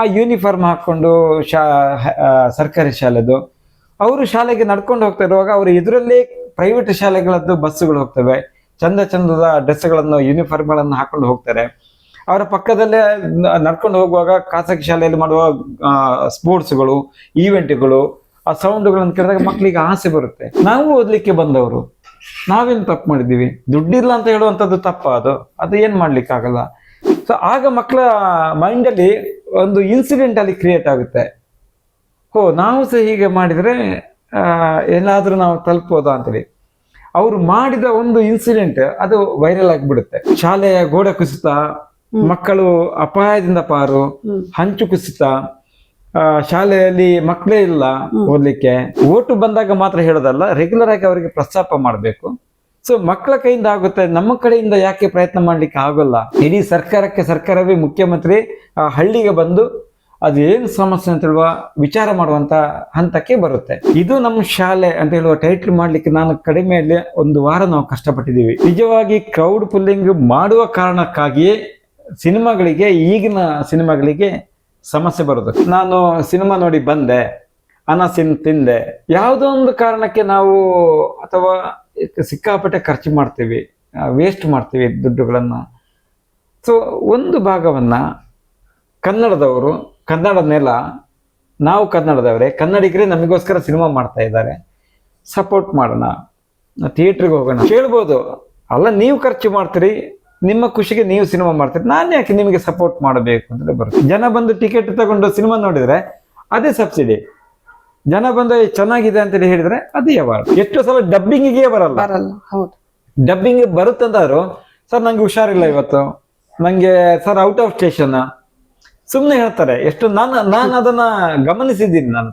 ಆ ಯೂನಿಫಾರ್ಮ್ ಹಾಕೊಂಡು ಶಾ ಸರ್ಕಾರಿ ಶಾಲೆದು. ಅವರು ಶಾಲೆಗೆ ನಡ್ಕೊಂಡು ಹೋಗ್ತಾ ಇರುವಾಗ ಅವರು ಎದುರಲ್ಲೇ ಪ್ರೈವೇಟ್ ಶಾಲೆಗಳದ್ದು ಬಸ್ಸುಗಳು ಹೋಗ್ತವೆ. ಚಂದ ಚಂದದ ಡ್ರೆಸ್ಗಳನ್ನು ಯೂನಿಫಾರ್ಮ್ಗಳನ್ನು ಹಾಕೊಂಡು ಹೋಗ್ತಾರೆ. ಅವರ ಪಕ್ಕದಲ್ಲೇ ನಡ್ಕೊಂಡು ಹೋಗುವಾಗ ಖಾಸಗಿ ಶಾಲೆಯಲ್ಲಿ ಮಾಡುವ ಸ್ಪೋರ್ಟ್ಸ್ಗಳು ಈವೆಂಟ್ಗಳು ಆ ಸೌಂಡ್ಗಳನ್ನು ಕೇಳಿದಾಗ ಮಕ್ಕಳಿಗೆ ಆಸೆ ಬರುತ್ತೆ. ನಾವು ಓದಲಿಕ್ಕೆ ಬಂದವರು. ನಾವೇನು ತಪ್ಪು ಮಾಡಿದ್ದೀವಿ? ದುಡ್ಡಿಲ್ಲ ಅಂತ ಹೇಳುವಂಥದ್ದು ತಪ್ಪ ಅದು. ಅದು ಏನು ಮಾಡಲಿಕ್ಕಾಗಲ್ಲ? ಸೊ ಆಗ ಮಕ್ಕಳ ಮೈಂಡಲ್ಲಿ ಒಂದು ಇನ್ಸಿಡೆಂಟ್ ಅಲ್ಲಿ ಕ್ರಿಯೇಟ್ ಆಗುತ್ತೆ. ಓ ನಾವು ಸಹ ಹೀಗೆ ಮಾಡಿದರೆ ಏನಾದರೂ ನಾವು ತಲುಪೋದಾ ಅಂತೇಳಿ. ಅವರು ಮಾಡಿದ ಒಂದು ಇನ್ಸಿಡೆಂಟ್ ಅದು ವೈರಲ್ ಆಗಿಬಿಡುತ್ತೆ. ಶಾಲೆಯ ಗೋಡೆ ಕುಸಿತ ಮಕ್ಕಳು ಅಪಾಯದಿಂದ ಪಾರು ಹಂಚು ಕುಸಿತ ಆ, ಶಾಲೆಯಲ್ಲಿ ಮಕ್ಕಳೇ ಇಲ್ಲ ಓದ್ಲಿಕ್ಕೆ. ಓಟು ಬಂದಾಗ ಮಾತ್ರ ಹೇಳೋದಲ್ಲ ರೆಗ್ಯುಲರ್ ಆಗಿ ಅವರಿಗೆ ಪ್ರಸ್ತಾಪ ಮಾಡಬೇಕು. ಸೊ ಮಕ್ಕಳ ಕೈಯಿಂದ ಆಗುತ್ತೆ. ನಮ್ಮ ಕಡೆಯಿಂದ ಯಾಕೆ ಪ್ರಯತ್ನ ಮಾಡ್ಲಿಕ್ಕೆ ಆಗೋಲ್ಲ? ಇಡೀ ಸರ್ಕಾರಕ್ಕೆ ಸರ್ಕಾರವೇ ಮುಖ್ಯಮಂತ್ರಿ, ಆ, ಹಳ್ಳಿಗೆ ಬಂದು ಅದು ಏನು ಸಮಸ್ಯೆ ಅಂತ ಹೇಳುವ ವಿಚಾರ ಮಾಡುವಂತ ಹಂತಕ್ಕೆ ಬರುತ್ತೆ. ಇದು ನಮ್ಮ ಶಾಲೆ ಅಂತ ಹೇಳುವ ಟೈಟ್ಲ್ ಮಾಡ್ಲಿಕ್ಕೆ ನಾನು ಕಡಿಮೆಯಲ್ಲಿ ಒಂದು ವಾರ ನಾವು ಕಷ್ಟಪಟ್ಟಿದ್ದೀವಿ. ನಿಜವಾಗಿ ಕ್ರೌಡ್ ಪುಲ್ಲಿಂಗ್ ಮಾಡುವ ಕಾರಣಕ್ಕಾಗಿಯೇ ಸಿನಿಮಾಗಳಿಗೆ, ಈಗಿನ ಸಿನಿಮಾಗಳಿಗೆ ಸಮಸ್ಯೆ ಬರುತ್ತೆ ನಾನು ಸಿನಿಮಾ ನೋಡಿ ಬಂದೆ ಅನಸಿನ್ ತಿಂದೆ. ಯಾವುದೋ ಒಂದು ಕಾರಣಕ್ಕೆ ನಾವು ಅಥವಾ ಸಿಕ್ಕಾಪಟ್ಟೆ ಖರ್ಚು ಮಾಡ್ತೀವಿ ವೇಸ್ಟ್ ಮಾಡ್ತೀವಿ ದುಡ್ಡುಗಳನ್ನು. ಸೊ ಒಂದು ಭಾಗವನ್ನು ಕನ್ನಡದವರು ಕನ್ನಡ ನೆಲ, ನಾವು ಕನ್ನಡದವರೇ, ಕನ್ನಡಿಗರೇ ನಮಗೋಸ್ಕರ ಸಿನಿಮಾ ಮಾಡ್ತಾ ಇದ್ದಾರೆ. ಸಪೋರ್ಟ್ ಮಾಡೋಣ ಥಿಯೇಟ್ರಿಗೆ ಹೋಗೋಣ. ಕೇಳ್ಬೋದು ಅಲ್ಲ, ನೀವು ಖರ್ಚು ಮಾಡ್ತೀರಿ, ನಿಮ್ಮ ಖುಷಿಗೆ ನೀವು ಸಿನಿಮಾ ಮಾಡ್ತೀರಿ, ನಾನು ಯಾಕೆ ನಿಮಗೆ ಸಪೋರ್ಟ್ ಮಾಡಬೇಕು ಅಂತ ಬರುತ್ತೆ. ಜನ ಬಂದು ಟಿಕೆಟ್ ತಗೊಂಡು ಸಿನಿಮಾ ನೋಡಿದರೆ, ಅದೇ ಸಬ್ಸಿಡಿ ಜನ ಬಂದು "ಏ, ಚೆನ್ನಾಗಿದೆ ಅಂತೇಳಿ ಹೇಳಿದ್ರೆ ಅದೇ ಅವಾರ್ಡ್ ಎಷ್ಟು ಸಲ ಡಬ್ಬಿಂಗಿಗೆ ಬರಲ್ಲ. ಬರಲ್ಲ ಹೌದು. ಡಬ್ಬಿಂಗ್ ಬರುತ್ತಂತಾದ್ರು ಸರ್ ನಂಗೆ ಹುಷಾರಿಲ್ಲ ಇವತ್ತು. ನಂಗೆ ಸರ್ ಔಟ್ ಆಫ್ ಸ್ಟೇಷನ್ ಸುಮ್ಮನೆ ಹೇಳ್ತಾರೆ. ಎಷ್ಟು ನಾನು ನಾನು ಅದನ್ನ ಗಮನಿಸಿದ್ದೀನಿ ನಾನು.